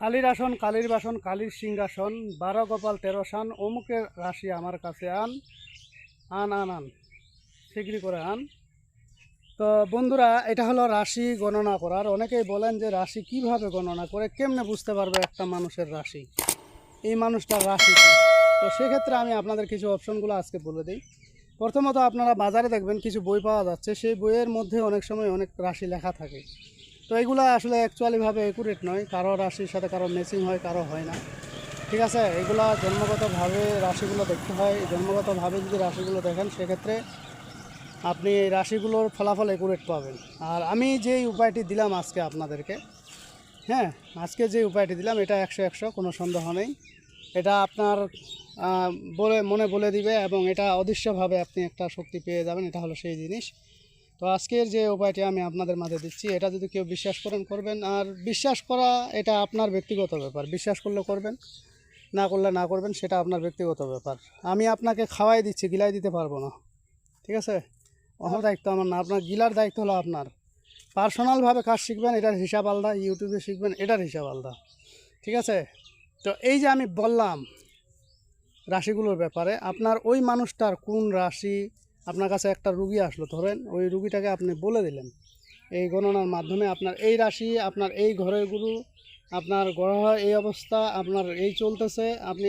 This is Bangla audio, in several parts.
কালীর আসন, কালীর বাসন, কালীর সিংহাসন বারো কপাল তেরো সান অমুকের রাশি আমার কাছে আন আন আন আন শিগগিরি করে আন। তো বন্ধুরা, এটা হলো রাশি গণনা করার। অনেকেই বলেন যে রাশি কীভাবে গণনা করে, কেমনে বুঝতে পারবে একটা মানুষের রাশি? এই মানুষটার রাশি তো সেক্ষেত্রে আমি আপনাদের কিছু অপশনগুলো আজকে বলে দিই। প্রথমত আপনারা বাজারে দেখবেন কিছু বই পাওয়া যাচ্ছে। সেই বইয়ের মধ্যে অনেক সময় অনেক রাশি লেখা থাকে। তো এগুলো আসলে অ্যাকচুয়ালিভাবে একুরেট নয়। কারও রাশির সাথে কারও ম্যাচিং হয়, কারও হয় না। ঠিক আছে? এগুলা জন্মগতভাবে রাশিগুলো দেখতে হয়। জন্মগতভাবে যদি রাশিগুলো দেখেন, সেক্ষেত্রে আপনি এই রাশিগুলোর ফলাফল একুরেট পাবেন। আর আমি যেই উপায়টি দিলাম আজকে আপনাদেরকে হ্যাঁ? আজকে যে উপায়টি দিলাম, এটা একশো একশো, কোনো সন্দেহ নেই। এটা আপনার বলে, মনে বলে দিবে এবং এটা অদৃশ্যভাবে আপনি একটা শক্তি পেয়ে যাবেন। এটা হলো সেই জিনিস। তো আজকের যে উপায়টি আমি আপনাদের মাঝে দিচ্ছি, এটা যদি কেউ বিশ্বাস করেন, করবেন। আর বিশ্বাস করা, এটা আপনার ব্যক্তিগত ব্যাপার। বিশ্বাস করলে করবেন, না করলে না করবেন, সেটা আপনার ব্যক্তিগত ব্যাপার। আমি আপনাকে খাওয়াই দিচ্ছি, গিলাই দিতে পারব না। ঠিক আছে? আমার দায়িত্ব আমার না। আপনার গিলার দায়িত্ব হলো আপনার। পার্সোনালভাবে কাজ শিখবেন, এটার হিসাব আলাদা। ইউটিউবে শিখবেন, এটার হিসাব আলাদা। ঠিক আছে? তো এই যে আমি বললাম রাশিগুলোর ব্যাপারে, আপনার ওই মানুষটার কোন রাশি আপনার কাছে একটা রুগী আসলো, ধরেন ওই রুগীটাকে আপনি বলে দিলেন। এই গণনার মাধ্যমে আপনার এই রাশি, আপনার এই ঘরের গুরু, আপনার গ্রহ এই অবস্থা, আপনার এই চলতেছে, আপনি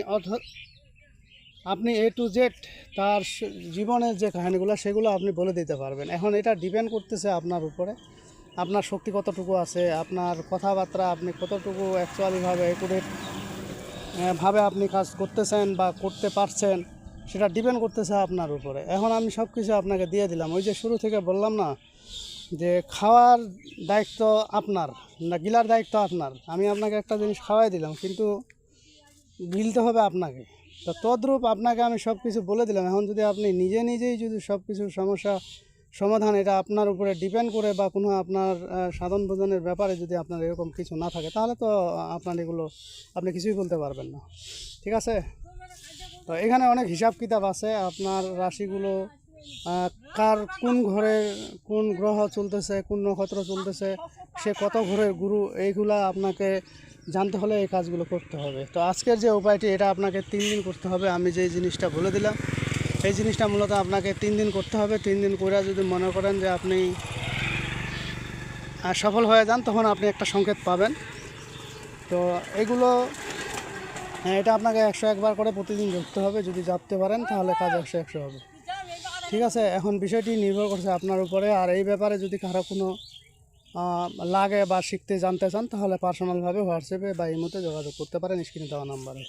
আপনি এ টু জেড তার জীবনের যে কাহিনীগুলো, সেগুলো আপনি বলে দিতে পারবেন। এখন এটা ডিপেন্ড করতেছে আপনার উপরে। আপনার শক্তি কতটুকু আছে, আপনার কথাবার্তা আপনি কতটুকু অ্যাকচুয়ালিভাবে একুরেট ভাবে আপনি কাজ করতেছেন বা করতে পারছেন। সেটা ডিপেন্ড করতেছে আপনার উপরে। এখন আমি সব কিছু আপনাকে দিয়ে দিলাম। ওই যে শুরু থেকে বললাম না, যে খাওয়ার দায়িত্ব আপনার, না গিলার দায়িত্ব আপনার। আমি আপনাকে একটা জিনিস খাওয়াই দিলাম, কিন্তু গিলতে হবে আপনাকে। তো তদ্রূপ আপনাকে আমি সব কিছু বলে দিলাম। এখন যদি আপনি নিজে নিজেই যদি সব কিছু সমস্যা, সমাধান এটা আপনার উপরে ডিপেন্ড করে বা কোনো আপনার সাধন ভোজনের ব্যাপারে যদি আপনার এরকম কিছু না থাকে, তাহলে তো আপনার এগুলো আপনি কিছুই বলতে পারবেন না। ঠিক আছে? তো এখানে অনেক হিসাব কিতাব আছে, আপনার রাশিগুলো কার কোন ঘরে কোন গ্রহ চলতেছে, কোন নক্ষত্র চলতেছে, সে কত ঘরের গুরু, এইগুলা আপনাকে জানতে হলে এই কাজগুলো করতে হবে। তো আজকের যে উপায়টি, এটা আপনাকে তিন দিন করতে হবে। আমি যে জিনিসটা বলে দিলাম, এই জিনিসটা মূলত আপনাকে তিন দিন করতে হবে। তিন দিন করে যদি মনে করেন যে আপনি সফল হয়ে যান, তখন আপনি একটা সংকেত পাবেন। তো এগুলো হ্যাঁ এটা আপনাকে একশো একবার করে প্রতিদিন ধরতে হবে, যদি জানতে পারেন তাহলে কাজ একশো একশো হবে। ঠিক আছে, এখন বিষয়টি নির্ভর করছে আপনার উপরে, আর এই ব্যাপারে যদি কারও কোনো লাগে বা শিখতে জানতে চান, তাহলে পার্সোনালভাবে হোয়াটসঅ্যাপে বা ইমোতে যোগাযোগ করতে পারেন, স্ক্রিনে দেওয়া নাম্বারে।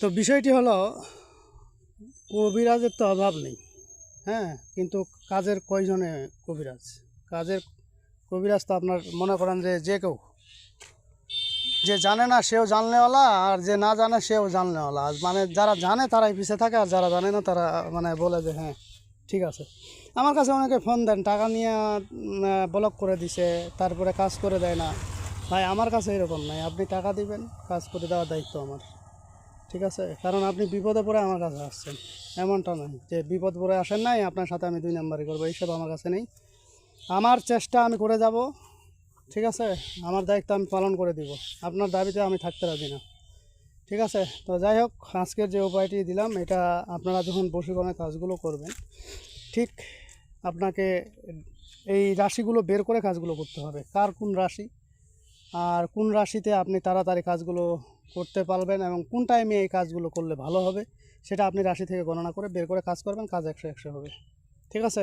তো বিষয়টি হলো, কবিরাজের তো অভাব নেই হ্যাঁ কিন্তু কাজের কয়জনে কবিরাজ? কাজের কবিরাজ তো আপনার, মনে করেন যে যে কেউ। যে জানে না সেও জানলেওয়ালা, আর যে না জানে সেও জানলেওয়ালা। মানে যারা জানে তারাই পিছে থাকে, আর যারা জানে না তারা মানে বলে যে হ্যাঁ ঠিক আছে। আমার কাছে অনেকে ফোন দেন, টাকা নিয়ে ব্লক করে দিছে, তারপরে কাজ করে দেয় না। ভাই, আমার কাছে এরকম নাই। আপনি টাকা দিবেন, কাজ করে দেওয়ার দায়িত্ব আমার। ঠিক আছে? কারণ আপনি বিপদে পড়ে আমার কাছে আসছেন। এমনটা নয় যে বিপদ পড়ে আসেন নাই, আপনার সাথে আমি দুই নাম্বারই করব এইসব আমার কাছে নেই। আমার চেষ্টা আমি করে যাব। ঠিক আছে? আমার দায়িত্ব আমি পালন করে দিব। আপনার দাবিতে আমি থাকতে রাজি না। ঠিক আছে? তো যাই হোক, আজকের যে উপায়টি দিলাম, এটা আপনারা যখন বসীকরণের কাজগুলো করবেন, ঠিক আপনাকে এই রাশিগুলো বের করে কাজগুলো করতে হবে। কার কোন রাশি? আর কোন রাশিতে আপনি তাড়াতাড়ি কাজগুলো করতে পারবেন এবং কোন টাইমে এই কাজগুলো করলে ভালো হবে, সেটা আপনি রাশি থেকে গণনা করে বের করে কাজ করবেন, কাজ একশো একশো হবে। ঠিক আছে?